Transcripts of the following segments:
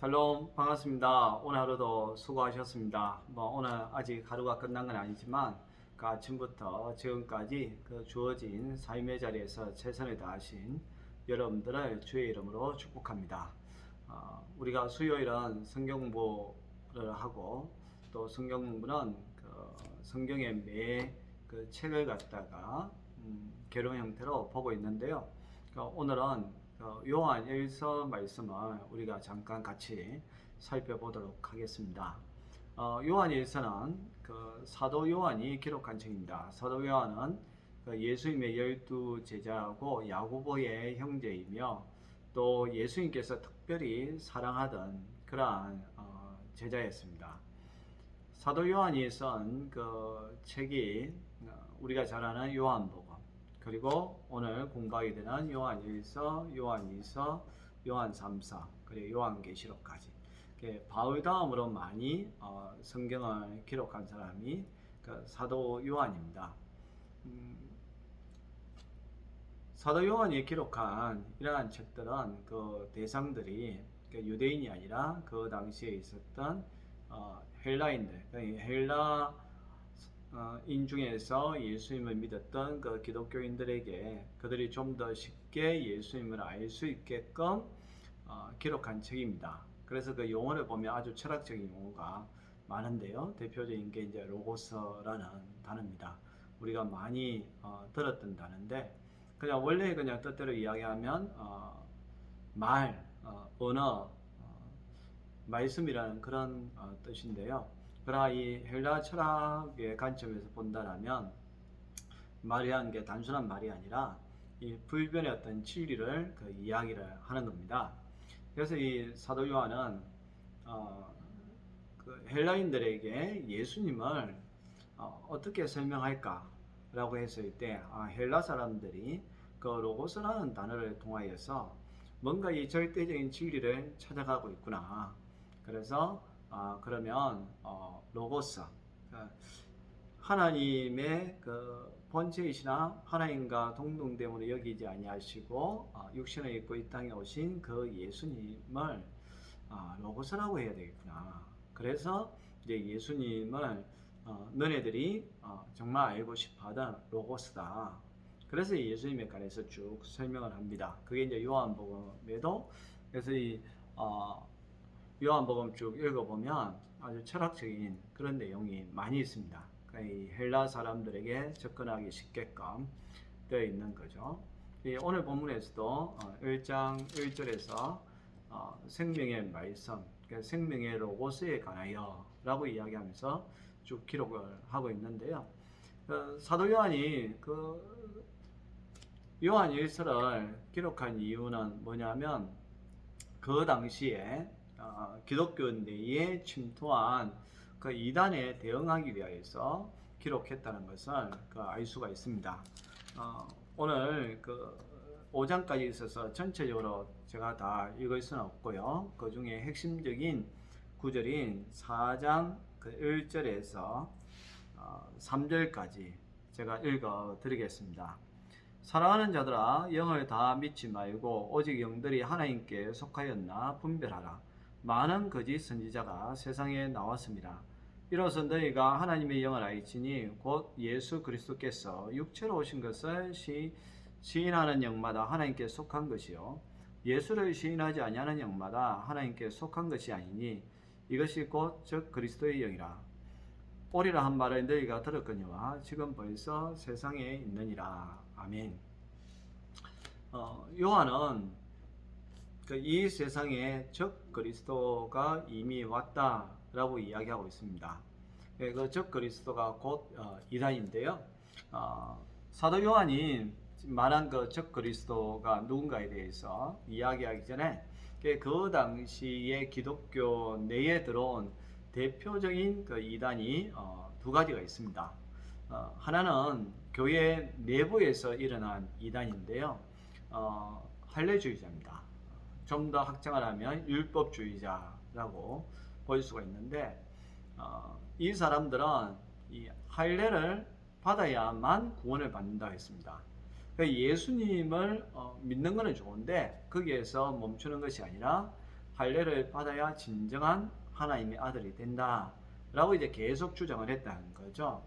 샬롬 반갑습니다. 오늘 하루도 수고하셨습니다. 뭐 오늘 아직 하루가 끝난 건 아니지만 그 아침부터 지금까지 그 주어진 삶의 자리에서 최선을 다하신 여러분들을 주의 이름으로 축복합니다. 어, 우리가 수요일은 성경 공부를 하고 또 성경 공부는 그 성경의 매 그 책을 갖다가 음, 개론 형태로 보고 있는데요. 그 오늘은 어, 요한 1서 말씀을 우리가 잠깐 같이 살펴보도록 하겠습니다. 어, 요한 1서는 그 사도 요한이 기록한 책입니다. 사도 요한은 그 예수님의 열두 제자고 야고보의 형제이며 또 예수님께서 특별히 사랑하던 그러한 어, 제자였습니다. 사도 요한이 쓴 그 책이 어, 우리가 잘 아는 요한복음 그리고 오늘 공부하게 되는 요한 1서, 요한 2서, 요한 3서, 그리고 요한 계시록까지. 이렇게 바울 다음으로 많이 어, 성경을 기록한 사람이 그 사도 요한입니다. 음, 사도 요한이 기록한 이러한 책들은 그 대상들이 그 유대인이 아니라 그 당시에 있었던 어, 헬라인들, 그러니까 헬라 어, 인 중에서 예수님을 믿었던 그 기독교인들에게 그들이 좀 더 쉽게 예수님을 알 수 있게끔 어, 기록한 책입니다. 그래서 그 용어를 보면 아주 철학적인 용어가 많은데요. 대표적인 게 이제 로고스라는 단어입니다. 우리가 많이 어, 들었던 단어인데 그냥 원래 그냥 뜻대로 이야기하면 어, 말, 어, 언어, 어, 말씀이라는 그런 어, 뜻인데요. 그러나 이 헬라 철학의 관점에서 본다라면 말이라는 게 단순한 말이 아니라 이 불변의 어떤 진리를 그 이야기를 하는 겁니다. 그래서 이 사도 요한은 어, 그 헬라인들에게 예수님을 어, 떻게 설명할까라고 했을 때 아, 헬라 사람들이 그 로고스라는 단어를 통하여서 뭔가 이 절대적인 진리를 찾아가고 있구나. 그래서 아, 그러면 어, 로고스 그러니까 하나님의 그 본체이시나 하나님과 동등됨으로 여기지 아니하시고 어, 육신을 입고 이 땅에 오신 그 예수님을 아, 로고스라고 해야 되겠구나. 그래서 이제 예수님을 어, 너네들이 어, 정말 알고 싶어하던 로고스다. 그래서 예수님에 관해서 쭉 설명을 합니다. 그게 이제 요한복음에도 그래서 이 어, 요한복음 쭉 읽어보면 아주 철학적인 그런 내용이 많이 있습니다. 그러니까 이 헬라 사람들에게 접근하기 쉽게끔 되어 있는 거죠. 오늘 본문에서도 1장 어, 1절에서 어, 생명의 말씀, 그러니까 생명의 로고스에 관하여 라고 이야기하면서 쭉 기록을 하고 있는데요. 어, 사도 요한이 그 요한 일서를 기록한 이유는 뭐냐면 그 당시에 어, 기독교 내에 침투한 그 이단에 대응하기 위하여서 기록했다는 것을 그알 수가 있습니다. 어, 오늘 그 5장까지 있어서 전체적으로 제가 다 읽을 수는 없고요. 그 중에 핵심적인 구절인 4장 그 1절에서 어, 3절까지 제가 읽어 드리겠습니다. 사랑하는 자들아 영을 다 믿지 말고 오직 영들이 하나님께 속하였나 분별하라. 많은 거짓 선지자가 세상에 나왔습니다. 이로써 너희가 하나님의 영을 알지니 곧 예수 그리스도께서 육체로 오신 것을 시, 시인하는 영마다 하나님께 속한 것이요 예수를 시인하지 아니하는 영마다 하나님께 속한 것이 아니니 이것이 곧 즉 그리스도의 영이라 오리라 한 말을 너희가 들었거니와 지금 벌써 세상에 있느니라 아멘. 어, 요한은 그 이 세상에 적 그리스도가 이미 왔다라고 이야기하고 있습니다. 예, 그적 그리스도가 곧 어, 이단인데요. 어, 사도 요한이 말한 그 적 그리스도가 누군가에 대해서 이야기하기 전에 그 당시에 기독교 내에 들어온 대표적인 그 이단이 어, 두 가지가 있습니다. 어, 하나는 교회 내부에서 일어난 이단인데요. 어, 할례주의자입니다. 좀 더 확장을 하면 율법주의자라고 볼 수가 있는데 어, 이 사람들은 이 할례를 받아야만 구원을 받는다 했습니다. 그러니까 예수님을 어, 믿는 것은 좋은데 거기에서 멈추는 것이 아니라 할례를 받아야 진정한 하나님의 아들이 된다라고 이제 계속 주장을 했다는 거죠.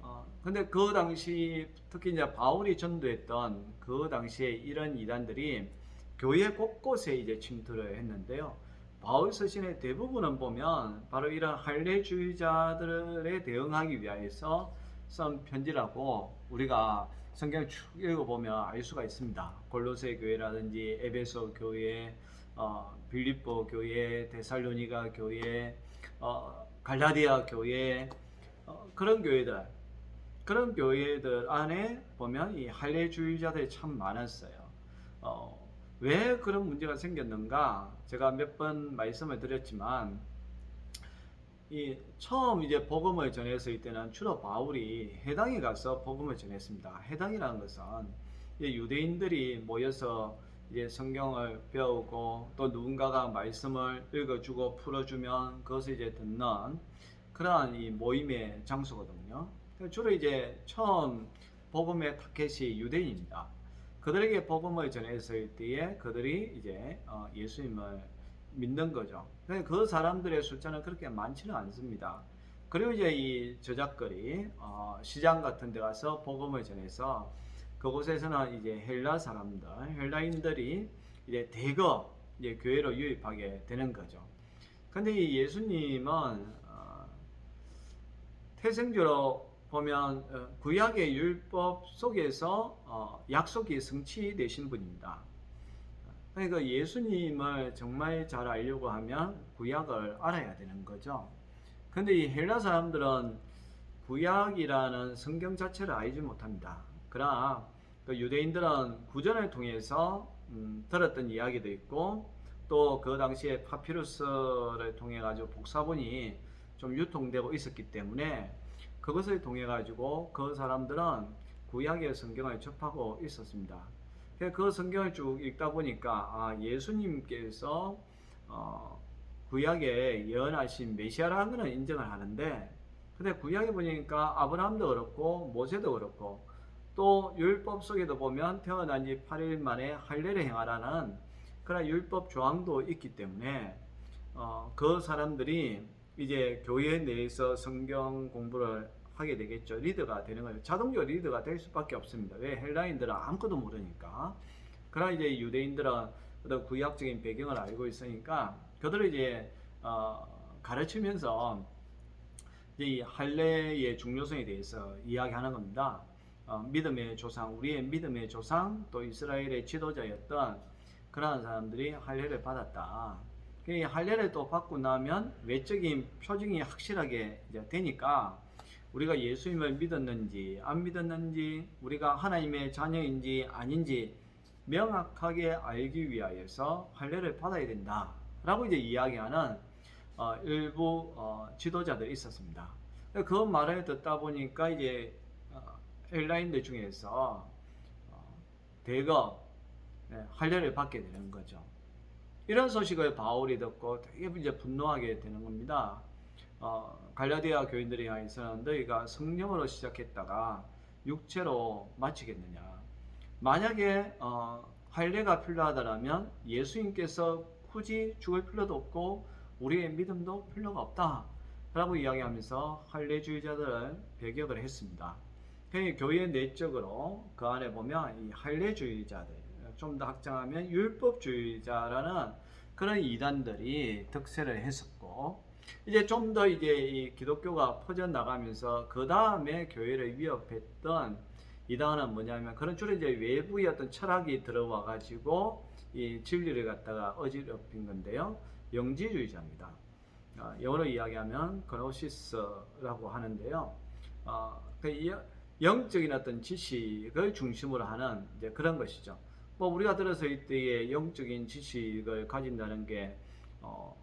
어, 근데 그 당시 특히 이제 바울이 전도했던 그 당시에 이런 이단들이 교회 곳곳에 이제 침투를 했는데요. 바울 서신의 대부분은 보면 바로 이런 할례주의자들에 대응하기 위하여서 쓴 편지라고 우리가 성경 쭉 읽어보면 알 수가 있습니다. 골로새 교회라든지 에베소 교회, 어, 빌립보 교회, 데살로니가 교회, 어, 갈라디아 교회 어, 그런 교회들 그런 교회들 안에 보면 이 할례주의자들이 참 많았어요. 어, 왜 그런 문제가 생겼는가? 제가 몇 번 말씀을 드렸지만 이 처음 이제 복음을 전했을 때는 주로 바울이 해당에 가서 복음을 전했습니다. 해당이라는 것은 유대인들이 모여서 이제 성경을 배우고 또 누군가가 말씀을 읽어주고 풀어주면 그것을 이제 듣는 그러한 이 모임의 장소거든요. 주로 이제 처음 복음의 타켓이 유대인입니다. 그들에게 복음을 전했을 때에 그들이 이제 어, 예수님을 믿는 거죠. 근데 그 사람들의 숫자는 그렇게 많지는 않습니다. 그리고 이제 이 저작거리 어, 시장 같은 데 가서 복음을 전해서 그곳에서는 이제 헬라 사람들, 헬라인들이 이제 대거 이제 교회로 유입하게 되는 거죠. 근데 이 예수님은 어, 태생적으로 보면 어, 구약의 율법 속에서 어, 약속이 성취되신 분입니다. 그러니까 예수님을 정말 잘 알려고 하면 구약을 알아야 되는 거죠. 근데 이 헬라 사람들은 구약이라는 성경 자체를 알지 못합니다. 그러나 그 유대인들은 구전을 통해서 음, 들었던 이야기도 있고 또 그 당시에 파피루스를 통해 가지고 복사본이 좀 유통되고 있었기 때문에 그것을 통해 가지고 그 사람들은 구약의 성경을 접하고 있었습니다. 그 성경을 쭉 읽다 보니까 아, 예수님께서 어, 구약에 예언하신 메시아라는 것은 인정을 하는데 근데 구약에 보니까 아브라함도 그렇고 모세도 그렇고 또 율법 속에도 보면 태어난 지 8일 만에 할례를 행하라는 그런 율법 조항도 있기 때문에 어, 그 사람들이 이제 교회 내에서 성경 공부를 하게 되겠죠. 리더가 되는 거예요. 자동적으로 리더가 될 수밖에 없습니다. 왜? 헬라인들은 아무것도 모르니까. 그러나 이제 유대인들은 구약적인 배경을 알고 있으니까 그들을 이제 어, 가르치면서 이제 이 할례의 중요성에 대해서 이야기하는 겁니다. 어, 믿음의 조상, 우리의 믿음의 조상, 또 이스라엘의 지도자였던 그러한 사람들이 할례를 받았다. 이 할례를 또 받고 나면 외적인 표징이 확실하게 되니까 우리가 예수님을 믿었는지 안 믿었는지 우리가 하나님의 자녀인지 아닌지 명확하게 알기 위하여서 할례를 받아야 된다라고 이제 이야기하는 어, 일부 어, 지도자들이 있었습니다. 그 말을 듣다 보니까 이제 어, 헬라인들 중에서 어, 대거 네, 할례를 받게 되는 거죠. 이런 소식을 바울이 듣고 되게 이제 분노하게 되는 겁니다. 어, 갈라디아 교인들이 향해서는 너희가 성령으로 시작했다가 육체로 마치겠느냐. 만약에 어, 할례가 필요하다면 예수님께서 굳이 죽을 필요도 없고 우리의 믿음도 필요가 없다. 라고 이야기하면서 할례주의자들을 배격을 했습니다. 교회 내적으로 그 안에 보면 이 할례주의자들, 좀 더 확장하면 율법주의자라는 그런 이단들이 득세를 했었고, 이제 좀 더 이제 이 기독교가 퍼져 나가면서 그 다음에 교회를 위협했던 이단은 뭐냐면 그런 주로 이제 외부의 어떤 철학이 들어와 가지고 이 진리를 갖다가 어지럽힌 건데요. 영지주의자입니다. 어, 영어로 이야기하면 그노시스라고 하는데요. 어, 그 영적인 어떤 지식을 중심으로 하는 이제 그런 것이죠. 뭐 우리가 들었을 때에 영적인 지식을 가진다는 게 어,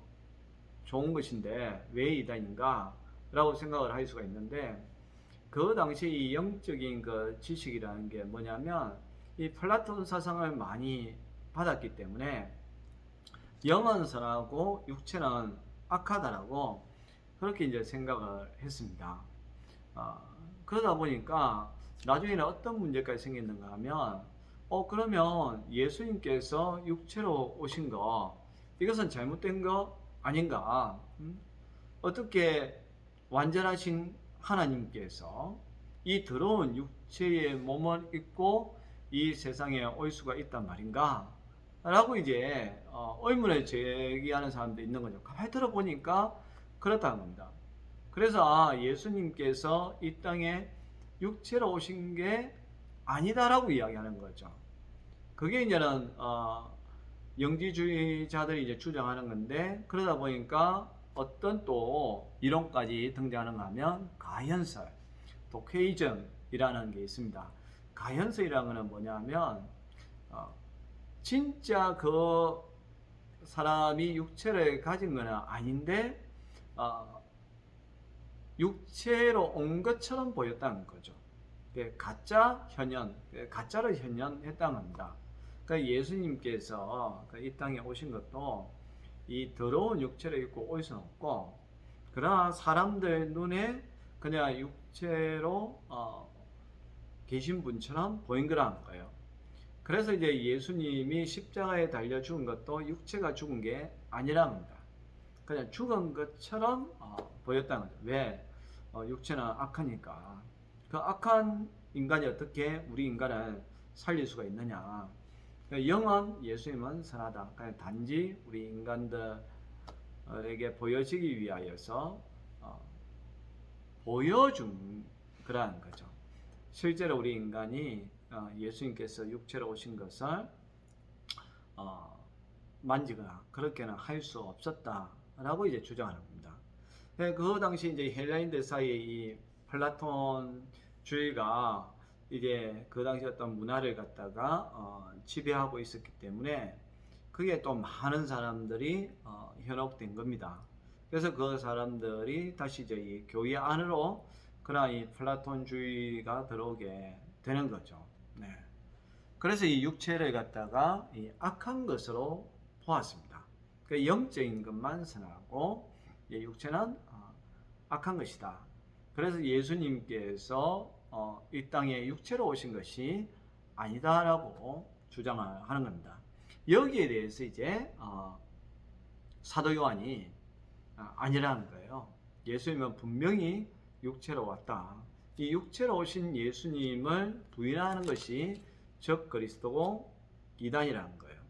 좋은 것인데 왜 이단인가? 라고 생각을 할 수가 있는데 그 당시 이 영적인 그 지식이라는 게 뭐냐면 이 플라톤 사상을 많이 받았기 때문에 영은 선하고 육체는 악하다라고 그렇게 이제 생각을 했습니다. 어, 그러다 보니까 나중에는 어떤 문제까지 생겼는가 하면 어 그러면 예수님께서 육체로 오신 거 이것은 잘못된 거 아닌가? 음? 어떻게 완전하신 하나님께서 이 더러운 육체의 몸을 입고 이 세상에 올 수가 있단 말인가? 라고 이제 어, 의문을 제기하는 사람도 있는 거죠. 가만히 들어보니까 그렇다는 겁니다. 그래서 아, 예수님께서 이 땅에 육체로 오신 게 아니다라고 이야기하는 거죠. 그게 이제는 어, 영지주의자들이 이제 주장하는 건데 그러다 보니까 어떤 또 이론까지 등장하는가 하면 가현설, 독해이즘이라는 게 있습니다. 가현설이라는 것은 뭐냐면 어, 진짜 그 사람이 육체를 가진 것은 아닌데 어, 육체로 온 것처럼 보였다는 거죠. 그 가짜 현현, 그 가짜로 현현했다는 겁니다. 그러니까 예수님께서 그이 땅에 오신 것도 이 더러운 육체를 입고 올 수는 없고, 그러나 사람들 눈에 그냥 육체로 어, 계신 분처럼 보인 거라는 거예요. 그래서 이제 예수님이 십자가에 달려 죽은 것도 육체가 죽은 게 아니라는 겁니다. 그냥 죽은 것처럼 어, 보였다는 거죠. 왜? 어, 육체는 악하니까. 그 악한 인간이 어떻게 우리 인간을 살릴 수가 있느냐. 그러니까 영은 예수님은 선하다. 그냥 단지 우리 인간들에게 보여지기 위하여서 어, 보여준 그러한 거죠. 실제로 우리 인간이 어, 예수님께서 육체로 오신 것을 어, 만지거나 그렇게는 할 수 없었다라고 이제 주장하는 겁니다. 네, 그 당시 이제 헬라인들 사이에 이 플라톤주의가 이제 그 당시 어떤 문화를 갖다가 어, 지배하고 있었기 때문에 그게 또 많은 사람들이 어, 현혹된 겁니다. 그래서 그 사람들이 다시 이 교회 안으로 그러나 이 플라톤주의가 들어오게 되는 거죠. 네. 그래서 이 육체를 갖다가 이 악한 것으로 보았습니다. 그 영적인 것만 선하고 이 육체는 어, 악한 것이다. 그래서 예수님께서 어, 이 땅에 육체로 오신 것이 아니다라고 주장을 하는 겁니다. 여기에 대해서 이제 어, 사도 요한이 아, 아니라는 거예요. 예수님은 분명히 육체로 왔다. 이 육체로 오신 예수님을 부인하는 것이 적 그리스도고 이단이라는 거예요.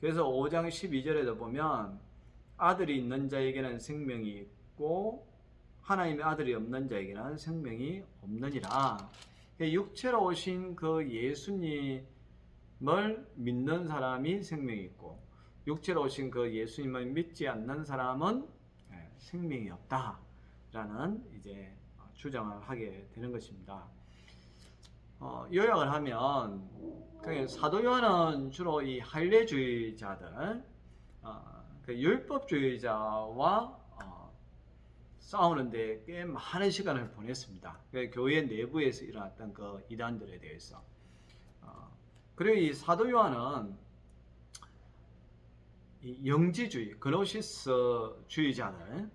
그래서 5장 12절에도 보면 아들이 있는 자에게는 생명이 있고 하나님의 아들이 없는 자에게는 생명이 없느니라. 육체로 오신 그 예수님을 믿는 사람이 생명이 있고 육체로 오신 그 예수님을 믿지 않는 사람은 예, 생명이 없다라는 이제 주장을 하게 되는 것입니다. 어, 요약을 하면 그 사도 요한은 주로 이 할례주의자들, 어, 그 율법주의자와 어, 싸우는데 꽤 많은 시간을 보냈습니다. 그 교회 내부에서 일어났던 그 이단들에 대해서. 어, 그리고 이 사도 요한은 이 영지주의, 그노시스주의자들,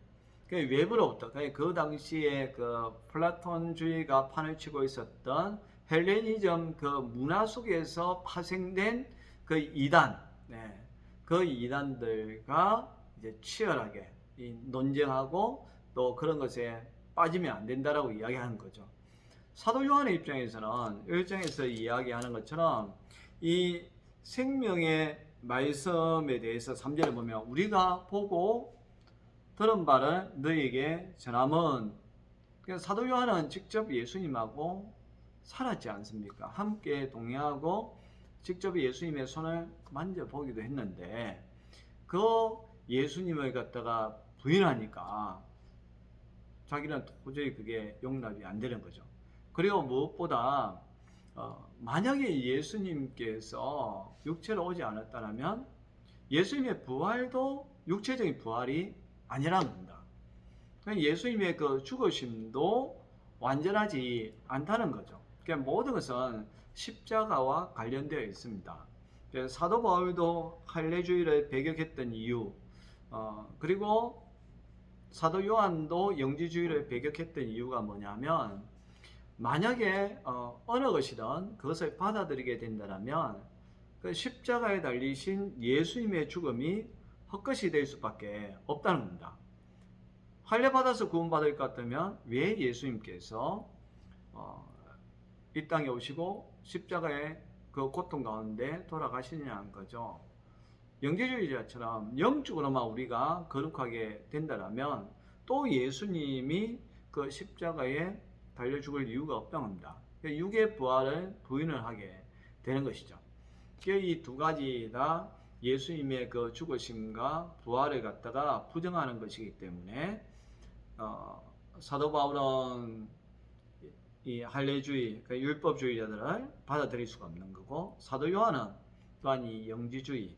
그 외부로부터 그 당시에 그 플라톤주의가 판을 치고 있었던 헬레니즘 그 문화 속에서 파생된 그 이단, 네, 그 이단들과 이제 치열하게 논쟁하고 또 그런 것에 빠지면 안 된다라고 이야기하는 거죠. 사도 요한의 입장에서는 일장에서 이야기하는 것처럼 이 생명의 말씀에 대해서 3절에 보면 우리가 보고 들은 바를 너에게 전함은 사도 요한은 직접 예수님하고 살았지 않습니까? 함께 동행하고 직접 예수님의 손을 만져보기도 했는데 그 예수님을 갖다가 부인하니까 자기는 도저히 그게 용납이 안 되는 거죠. 그리고 무엇보다 어, 만약에 예수님께서 육체로 오지 않았다면 예수님의 부활도 육체적인 부활이 아니라는 겁니다. 예수님의 그 죽으심도 완전하지 않다는 거죠. 그러니까 모든 것은 십자가와 관련되어 있습니다. 사도 바울도 할례주의를 배격했던 이유, 어, 그리고 사도 요한도 영지주의를 배격했던 이유가 뭐냐면 만약에 어, 느 것이든 그것을 받아들이게 된다면 그 십자가에 달리신 예수님의 죽음이 헛것이 될 수밖에 없다는 겁니다. 할례 받아서 구원받을 것 같으면 왜 예수님께서 어, 이 땅에 오시고 십자가의 그 고통 가운데 돌아가시느냐는 거죠. 영계주의자처럼 영적으로만 우리가 거룩하게 된다면 또 예수님이 그 십자가에 달려 죽을 이유가 없다는 겁니다. 육의 부활을 부인을 하게 되는 것이죠. 이 두 가지 다 예수님의 그 죽으심과 부활을 갖다가 부정하는 것이기 때문에 어, 사도 바울은 이 할례주의, 그 율법주의자들을 받아들일 수가 없는 거고 사도 요한은 또한 이 영지주의,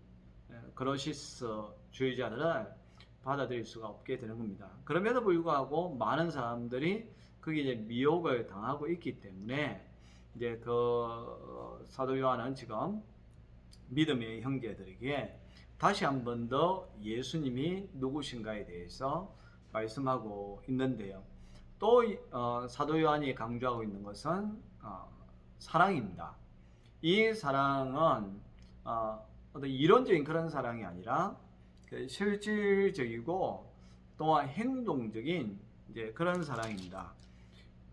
그로시스 주의자들을 받아들일 수가 없게 되는 겁니다. 그럼에도 불구하고 많은 사람들이 그게 이제 미혹을 당하고 있기 때문에 이제 그 사도 요한은 지금 믿음의 형제들에게 다시 한 번 더 예수님이 누구신가에 대해서 말씀하고 있는데요. 또 어, 사도 요한이 강조하고 있는 것은 어, 사랑입니다. 이 사랑은 어, 어떤 이론적인 그런 사랑이 아니라 그 실질적이고 또한 행동적인 이제 그런 사랑입니다.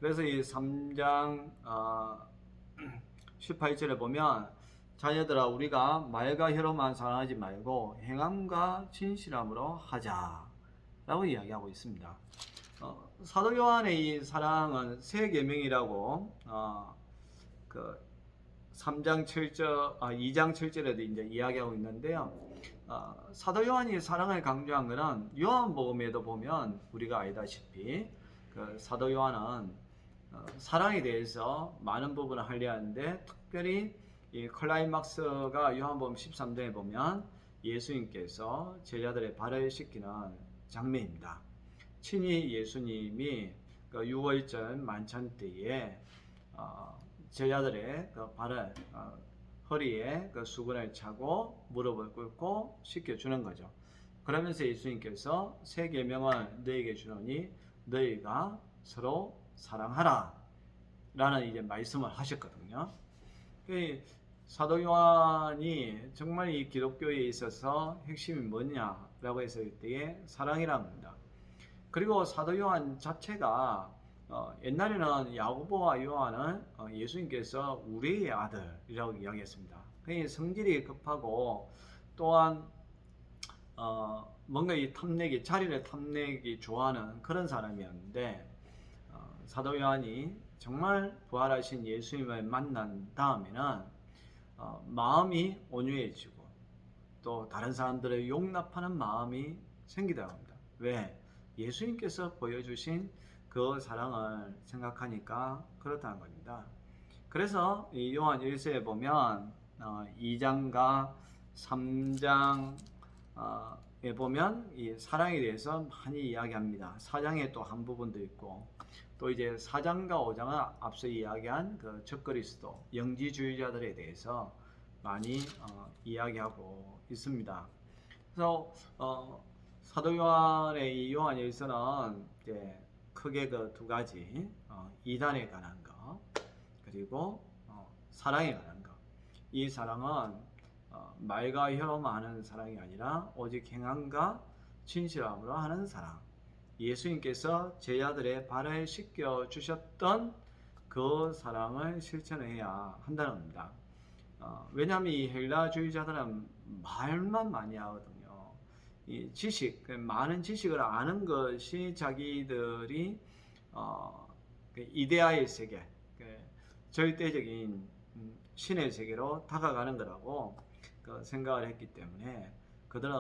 그래서 이 3장 어, 18절에 보면 자녀들아 우리가 말과 혀로만 사랑하지 말고 행함과 진실함으로 하자라고 이야기하고 있습니다. 어, 사도 요한의 이 사랑은 세 계명이라고 어, 그 3장 7절, 아, 2장 7절에도 이제 이야기하고 있는데요. 어, 사도 요한이 사랑을 강조한 것은 요한복음에도 보면 우리가 알다시피 그 사도 요한은 어, 사랑에 대해서 많은 부분을 하려하는데 특별히 이 클라이막스가 요한복음 13장에 보면 예수님께서 제자들의 발을 씻기는 장면입니다. 친히 예수님이 그 6월절 만찬 때에 어, 제자들의 그 발을 어, 허리에 그 수건을 차고 무릎을 꿇고 씻겨 주는 거죠. 그러면서 예수님께서 세 계명을 너에게 주노니 너희가 서로 사랑하라 라는 이제 말씀을 하셨거든요. 그 사도 요한이 정말 이 기독교에 있어서 핵심이 뭐냐라고 했을 때에 사랑이라는 겁니다. 그리고 사도 요한 자체가 어, 옛날에는 야고보와 요한은 어, 예수님께서 우리의 아들이라고 이야기했습니다. 그게 성질이 급하고 또한 어, 뭔가 이 탐내기 자리를 탐내기 좋아하는 그런 사람이었는데 어, 사도 요한이 정말 부활하신 예수님을 만난 다음에는 어, 마음이 온유해지고 또 다른 사람들을 용납하는 마음이 생기더라 합니다. 왜? 예수님께서 보여주신 그 사랑을 생각하니까 그렇다는 겁니다. 그래서 이 요한 1세에 보면 어, 2장과 3장에 어, 보면 이 사랑에 대해서 많이 이야기합니다. 4장에 또 한 부분도 있고 또 이제 4장과 5장은 앞서 이야기한 그 적그리스도 영지주의자들에 대해서 많이 어, 이야기하고 있습니다. 그래서 어, 사도 요한의 이 요한 일서는 이제 크게 그 두 가지 어, 이단에 관한 거 그리고 어, 사랑에 관한 거. 이 사랑은 어, 말과 혀로만 하는 사랑이 아니라 오직 행함과 진실함으로 하는 사랑. 예수님께서 제자들의 발을 씻겨 주셨던 그 사랑을 실천해야 한다는 겁니다. 어, 왜냐하면 이 헬라주의자들은 말만 많이 하거든요. 이 지식, 그 많은 지식을 아는 것이 자기들이 어, 그 이데아의 세계, 그 절대적인 음, 신의 세계로 다가가는 거라고 그 생각을 했기 때문에 그들은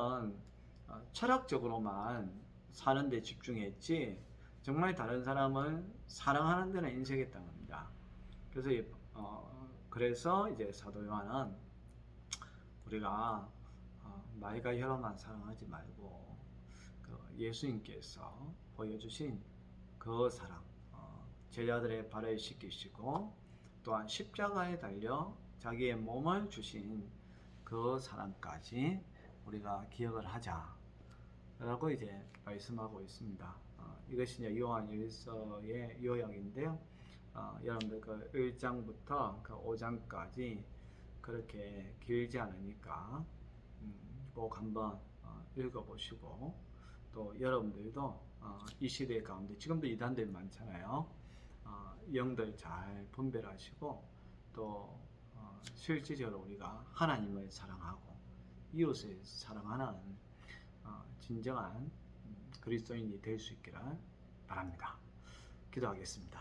어, 철학적으로만 사는 데 집중했지 정말 다른 사람을 사랑하는 데는 인색했던 겁니다. 그래서 어, 그래서 이제 사도 요한은 우리가 말과 혀로만 사랑하지 말고 그 예수님께서 보여주신 그 사랑, 어, 제자들의 발을 씻기시고 또한 십자가에 달려 자기의 몸을 주신 그 사랑까지 우리가 기억을 하자라고 이제 말씀하고 있습니다. 어, 이것이 이제 요한 일서의 요약인데요. 어, 여러분들 그 1장부터 그 5장까지 그렇게 길지 않으니까 꼭 한번 어, 어, 읽어보시고 또 여러분들도 어, 이 시대 가운데 지금도 이단들 많잖아요. 어, 영들 잘 분별하시고 또 어, 실질적으로 우리가 하나님을 사랑하고 이웃을 사랑하는 어, 진정한 음, 그리스도인이 될 수 있기를 바랍니다. 기도하겠습니다.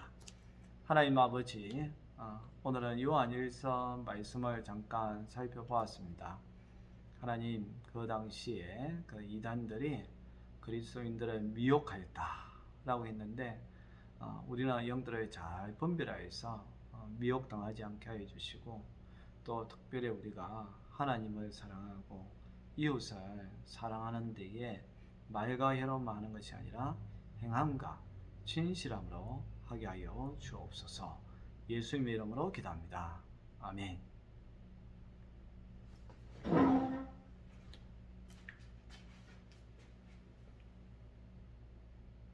하나님 아버지, 어, 오늘은 요한일서 말씀을 잠깐 살펴보았습니다. 하나님 그 당시에 그 이단들이 그리스도인들을 미혹하였다라고 했는데 어, 우리는 영들을 잘 분별하여서 어, 미혹당하지 않게 하여 주시고 또 특별히 우리가 하나님을 사랑하고 이웃을 사랑하는 데에 말과 혀로만 하는 것이 아니라 행함과 진실함으로 하게 하여 주옵소서 예수님의 이름으로 기도합니다. 아멘